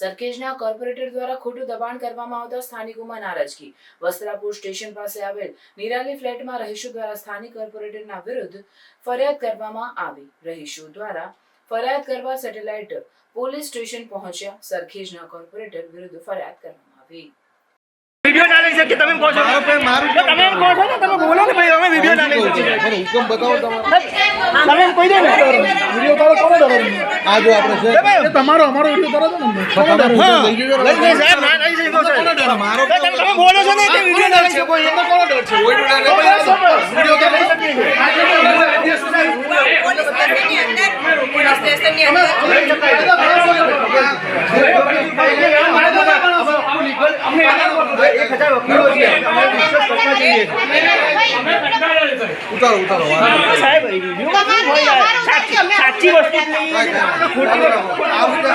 સરખેજના corporator દ્વારા ખોટું દબાણ કરવામાં આવતા સ્થાનિકોમાં નારાજગી. વસ્ત્રાપુર સ્ટેશન પાસે આવેલ નિરાલી ફ્લેટમાં રહીશો દ્વારા સ્થાનિક કોર્પોરેટરના વિરુદ્ધ ફરિયાદ કરવામાં આવી. રહીશો દ્વારા ફરિયાદ કરવા સેટેલાઇટ પોલીસ સ્ટેશન પહોંચ્યા. સરખેજના કોર્પોરેટર વિરુદ્ધ ફરિયાદ કરવામાં આવી. વીડિયો ના લઈ કે તમે કહો છો મારું તમે એમ કહો છો ને તમે બોલો ને ભાઈ અમે વીડિયો ના લઈ શકીએ. હુકમ બતાવો તમારો. તમે કહી દો ને. વીડિયો તારો કોણ ડરો આ જો આપણે છે. તમારો અમારો વિડિયો છે ને હા. લઈ જજો સાહેબ ના લઈ શકો છો મારો તમે તમે બોલો છો ને કે વિડિયો ના લઈ શકો? એનો કોણ ડર છે. વીડિયો તો લઈ શકીએ પોલીસ સ્ટેશનની અંદર પોલીસ સ્ટેશનની અંદર અમને એક હજાર વકીલો છે અમે વિશ્વાસ કરવા જોઈએ ઉતારો ઉતારો. સાહેબ? સાચી સાચી વસ્તુ. ખોટી વસ્તુ આ રીતે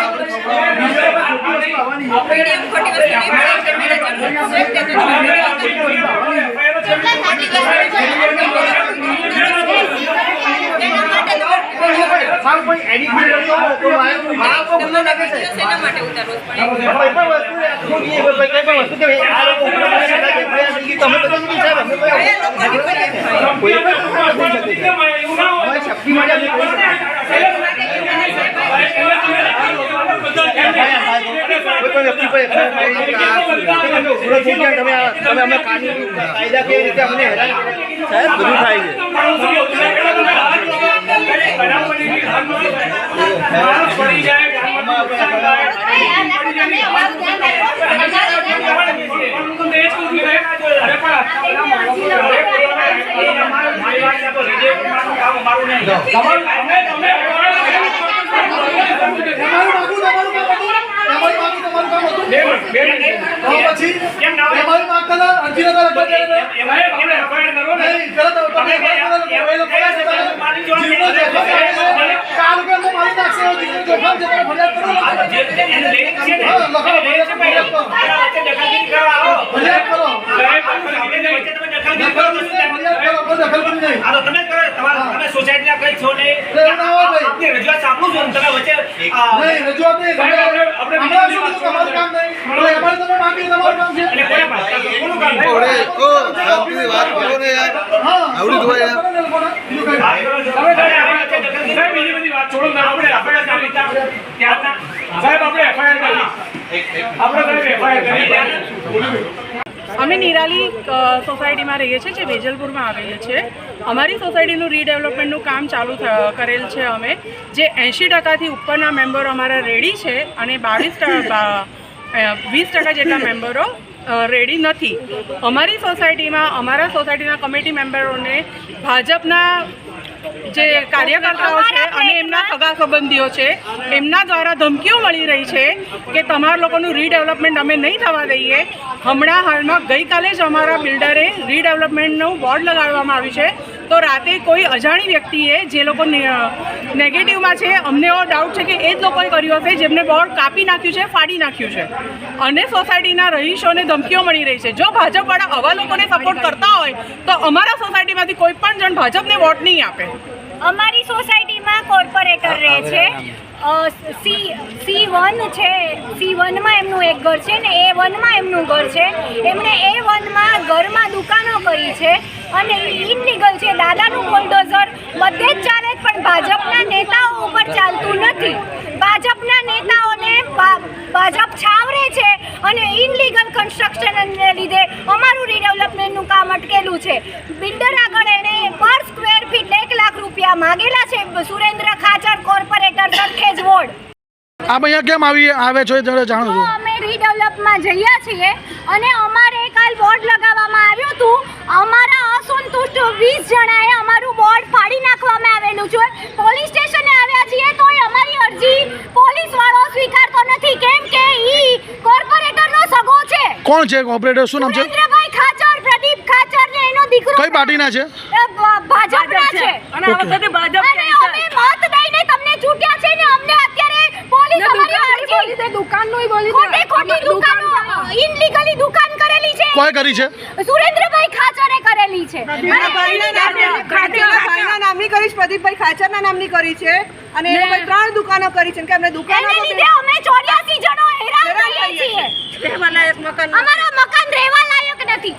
આપણે મીડિયમ ખોટી વસ્તુ નહીં પણ એક મેરે જરૂર છે તે તો જેટલા સાચી વસ્તુ તેના માટે તમારે મારું કોઈ કરતો તો મારા ઉપર ગુનો લાગે છે. શેના માટે ઉતારવું પડે કોઈ પણ વસ્તુ હોય, કોઈ પણ વસ્તુ કે આ લોકો ઉપર મને તમે બધા અમે કોઈ પણ શકતી. માટે તમે તમે અમે કાનૂની કાયદાકીય રીતે અમને હેરાન. સાહેબ બધું થાય છે. અરજી કરો, તમે કરો ને. રજૂઆત નહીં, કીધું? તમારું કામ નહીં. અમારે તમે માગ્યું, તમારું કામ છે. ઓરે, ઓ, શાંતિથી વાત કરો ને યાર. આવડી જ યાર. બીજું બધી વાત છોડો ને આપણે ચાલી ત્યાં- સાહેબ આપણે એફઆઈઆર કરી આપણે સાહેબ એફઆઈઆર કરી અમે નિરાલી સોસાયટીમાં રહીએ છીએ જે વેજલપુરમાં આવેલી છે. અમારી સોસાયટીનું રીડેવલપમેન્ટનું કામ ચાલુ કરેલ છે અમે. જે એંશી ટકાથી ઉપરના મેમ્બરો અમારા રેડી છે અને બાવીસ વીસ ટકા જેટલા મેમ્બરો રેડી નથી. અમારી સોસાયટીમાં અમારા સોસાયટીના કમિટી મેમ્બરોને ભાજપના જે કાર્યકર્તાઓ છે અને એમના સગા સંબંધીઓ છે એમના દ્વારા ધમકીઓ મળી રહી છે કે તમારા લોકોનું રીડેવલપમેન્ટ અમે નહીં થવા દઈએ. હમણાં હાલમાં ગઈકાલે જ અમારા બિલ્ડરે રીડેવલપમેન્ટનું બોર્ડ લગાડવામાં આવ્યું છે. તો રાતે કોઈ અજાણી વ્યક્તિએ જે લોકો નેગેટિવમાં છે અમને એવો ડાઉટ છે કે એ જ લોકોએ કર્યું હશે જેમને બોર્ડ કાપી નાખ્યું છે ફાડી નાખ્યું છે. અને સોસાયટીના રહીશોને ધમકીઓ મળી રહી છે. જો ભાજપવાળા આવા લોકોને સપોર્ટ કરતા હોય તો અમારા સોસાયટીમાંથી કોઈ પણ જણ ભાજપને વોટ નહીં આપે. અમારી સોસાયટીમાં કોર્પોરેટર રહે છે. સી સી વન છે. સી વનમાં એમનું એક ઘર છે ને એ વનમાં એમનું ઘર છે. એમણે એ વનમાં ઘરમાં દુકાનો કરી છે. અને ઇનલીગલ છે. દાદાનું બુલડોઝર બધે જ ચાલે પણ ભાજપના નેતાઓ ઉપર ચાલતું નથી. ભાજપના નેતાઓને ભાજપ છાવરે છે અને ઇનલીગલ કન્સ્ટ્રક્શનને લીધે અમારું રીડેવલપમેન્ટનું કામ અટકેલું છે. બિલ્ડર આગળ એણે પર સ્ક્વેર ફીટ એક લાખ રૂપિયા માગેલા છે સુરેન્દ્ર ખાચર કોર્પોરેટર સરખેજ વોર્ડ. આપ અહીંયા કેમ આવી આવે છો જરા જાણો છો અમે રીડેવલપમાં જઈએ છીએ અને અમારે કાલ બોર્ડ લગાવવામાં આવ્યું હતું. અમારા વીસ જણાએ અમારું બોર્ડ ફાડી નાખવામાં આવેલું છે. પોલીસ સ્ટેશને આવ્યા છીએ તોય અમારી અરજી પોલીસ વાળો સ્વીકારતો નથી. કેમ કે ઈ કોર્પોરેટરનો સગો છે. કોણ છે? કોર્પોરેટર શું નામ છે? સુરેન્દ્રભાઈ ખાચર પ્રદીપ ખાચર ને એનો દીકરો કઈ પાર્ટીના છે? ભાજપના છે. અને આ વખતે ભાજપ અને અમે મત દઈને તમને ચૂંટ્યા છે ને અમને અત્યારે પોલીસ અમારી અરજી દુકાનનું ખોટી ખોટી દુકાનો ઇનલીગલી દુકાન. કરેલી છે. કોઈ કરી છે? સુરેન્દ્રભાઈ ખાચરે કરેલી છે. ભાઈના નામની કરી છે. પ્રદીપભાઈ ખાચરના નામની કરી છે. અને એ લોકોએ ત્રણ દુકાનો કરી છે. કે અમને દુકાનો એને લીધે અમે 84 જણો હેરાન થઈએ છીએ. અમારા મકાન રહેવા લાયક નથી.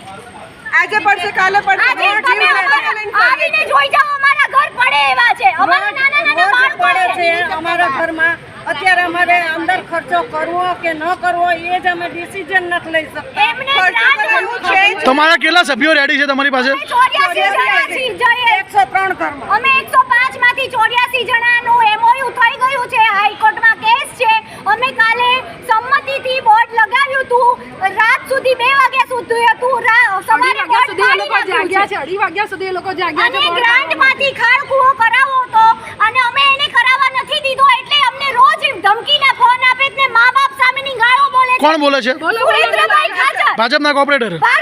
આજે પડશે કાલે પડશે. આજે તમે અમારા- આવીને જોઈ જાઓ અમારા ઘર પડે એવા છે. અમારા નાના નાના બાળકો છે અમારા ઘરમાં. અત્યારે અમારે અંદર ખર્ચો કરવો કે ન કરવો એ જ અમે ડિસિઝન નથી લઈ શકતા. છે. તમારા કેટલા સભ્યો રેડી છે તમારી પાસે? અમે 84 જણા છીએ, જઈએ. એકસો ત્રણ ઘરમાં. અમે 105 માંથી 84 જણાનું એમઓયુ થઈ ગયું છે હાઈકોર્ટમાં કેસ છે. અમે કાલે સંમતિથી બોર્ડ લગાવ્યું હતું. રાત સુધી બે વાગ્યા સુધી હતું. સવારે બોર્ડ કાઢી નાખ્યું છે. અઢી વાગ્યા સુધી એ લોકો અને ગ્રાન્ટમાંથી ખાણ કૂવો કરાવો હતો અને અમે એને કરાવવા નથી દીધો એટલે અમને રોજ ધમકીના ફોન આપે છે ને મા બાપ સામેની ગાળો બોલે છે કોણ બોલે છે? ભાજપના કોર્પોરેટર બાર